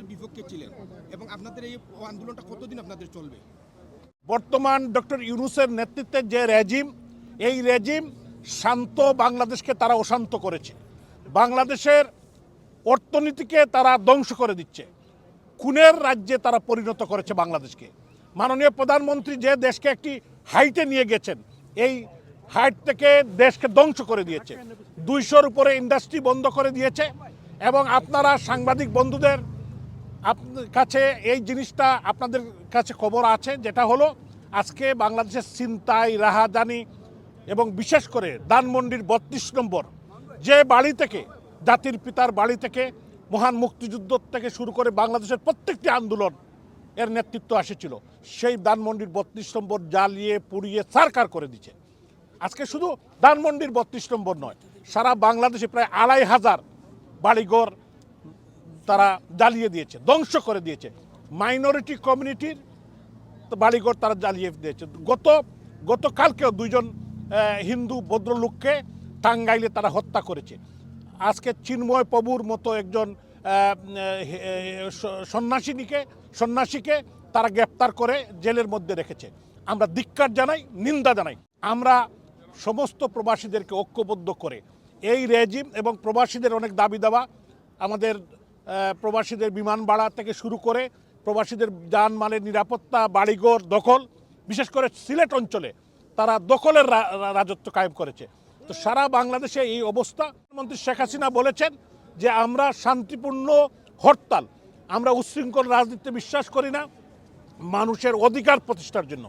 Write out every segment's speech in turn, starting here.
ইউনুসের বিপক্ষে ছিলেন এবং আপনাদের এই আন্দোলনটা কতদিন আপনাদের চলবে? বর্তমান ডক্টর ইউনুসের নেতৃত্বে যে রেজিম, এই রেজিম শান্ত বাংলাদেশকে তারা অশান্ত করেছে। বাংলাদেশের অর্থনীতিকে তারা ধ্বংস করে দিচ্ছে। খুনের রাজ্যে তারা পরিণত করেছে বাংলাদেশকে। মাননীয় প্রধানমন্ত্রী যে দেশকে একটি হাইটে নিয়ে গেছেন, এই হাইট থেকে দেশকে ধ্বংস করে দিয়েছে। দুইশোর উপরে ইন্ডাস্ট্রি বন্ধ করে দিয়েছে এবং আপনারা সাংবাদিক বন্ধুদের কাছে এই জিনিসটা আপনাদের কাছে খবর আছে, যেটা হলো আজকে বাংলাদেশের চিন্তাই রাহাজানি এবং বিশেষ করে ধানমন্ডির বত্রিশ নম্বর, যে বাড়ি থেকে, জাতির পিতার বাড়ি থেকে মহান মুক্তিযুদ্ধ থেকে শুরু করে বাংলাদেশের প্রত্যেকটি আন্দোলন এর নেতৃত্ব এসেছিল সেই ধানমন্ডির বত্রিশ নম্বর জ্বালিয়ে, পুড়িয়ে সারকার করে দিচ্ছে আজকে শুধু ধানমন্ডির বত্রিশ নম্বর নয়, সারা বাংলাদেশে প্রায় আড়াই হাজার বাড়িঘর তারা জ্বালিয়ে দিয়েছে, ধ্বংস করে দিয়েছে। মাইনরিটি কমিউনিটির বাড়িঘর তারা জ্বালিয়ে দিয়েছে। গত, গতকালকেও দুইজন হিন্দু ভদ্রলোককে টাঙ্গাইলে তারা হত্যা করেছে। আজকে চিন্ময় প্রভুর মতো একজন সন্ন্যাসিনীকে, সন্ন্যাসীকে তারা গ্রেপ্তার করে জেলের মধ্যে রেখেছে। আমরা ধিক্কার জানাই, নিন্দা জানাই। আমরা সমস্ত প্রবাসীদেরকে ঐক্যবদ্ধ করে এই রেজিম এবং প্রবাসীদের অনেক দাবি দাবা আমাদের প্রবাসীদের বিমান ভাড়া থেকে শুরু করে প্রবাসীদের যানমালের নিরাপত্তা, বাড়িঘর, দখল, বিশেষ করে সিলেট অঞ্চলে তারা দখলের রাজত্ব কায়েম করেছে। তো সারা বাংলাদেশে এই অবস্থা। মন্ত্রী শেখ হাসিনা বলেছেন যে আমরা শান্তিপূর্ণ হরতাল, আমরা উচ্ছৃঙ্খল রাজনীতিতে বিশ্বাস করি না, মানুষের অধিকার প্রতিষ্ঠার জন্য।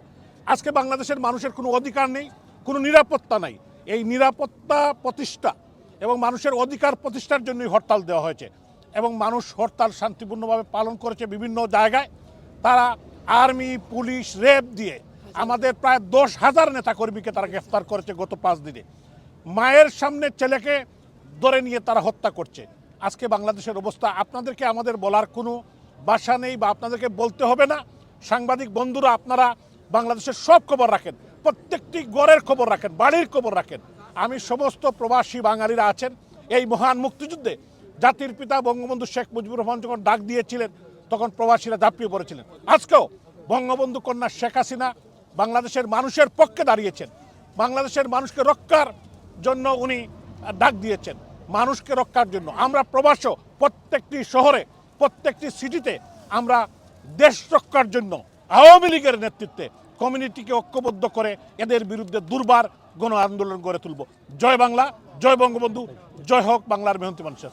আজকে বাংলাদেশের মানুষের কোনো অধিকার নেই, কোনো নিরাপত্তা নাই। এই নিরাপত্তা প্রতিষ্ঠা এবং মানুষের অধিকার প্রতিষ্ঠার জন্যই হরতাল দেওয়া হয়েছে। এবং মানুষ হরতাল শান্তিপূর্ণভাবে পালন করেছে বিভিন্ন জায়গায়, তারা আর্মি, পুলিশ, রেপ দিয়ে আমাদের প্রায় দশ হাজার নেতাকর্মীকে তারা গ্রেফতার করেছে গত পাঁচ দিনে। মায়ের সামনে ছেলেকে ধরে নিয়ে তারা হত্যা করছে। আজকে বাংলাদেশের অবস্থা, আপনাদেরকে আমাদের বলার কোনো বাসা নেই বা আপনাদেরকে বলতে হবে না। সাংবাদিক বন্ধুরা, আপনারা বাংলাদেশের সব খবর রাখেন, প্রত্যেকটি গড়ের খবর রাখেন, বাড়ির খবর রাখেন। আমি সমস্ত প্রবাসী বাঙালিরা আছেন, এই মহান মুক্তিযুদ্ধে জাতির পিতা বঙ্গবন্ধু শেখ মুজিবুর রহমান যখন ডাক দিয়েছিলেন, তখন প্রবাসীরা ঝাঁপিয়ে পড়েছিলেন। আজকেও বঙ্গবন্ধু কন্যা শেখ হাসিনা বাংলাদেশের মানুষের পক্ষে দাঁড়িয়েছেন। বাংলাদেশের মানুষকে রক্ষার জন্য উনি ডাক দিয়েছেন। মানুষকে রক্ষার জন্য। আমরা প্রবাসও প্রত্যেকটি শহরে, প্রত্যেকটি সিটিতে আমরা দেশ রক্ষার জন্য আওয়ামী লীগের নেতৃত্বে কমিউনিটিকে ঐক্যবদ্ধ করে এদের বিরুদ্ধে দুর্বার গণ আন্দোলন গড়ে তুলব। জয় বাংলা। জয় বঙ্গবন্ধু জয় হোক বাংলার মেহন্তি মানুষের।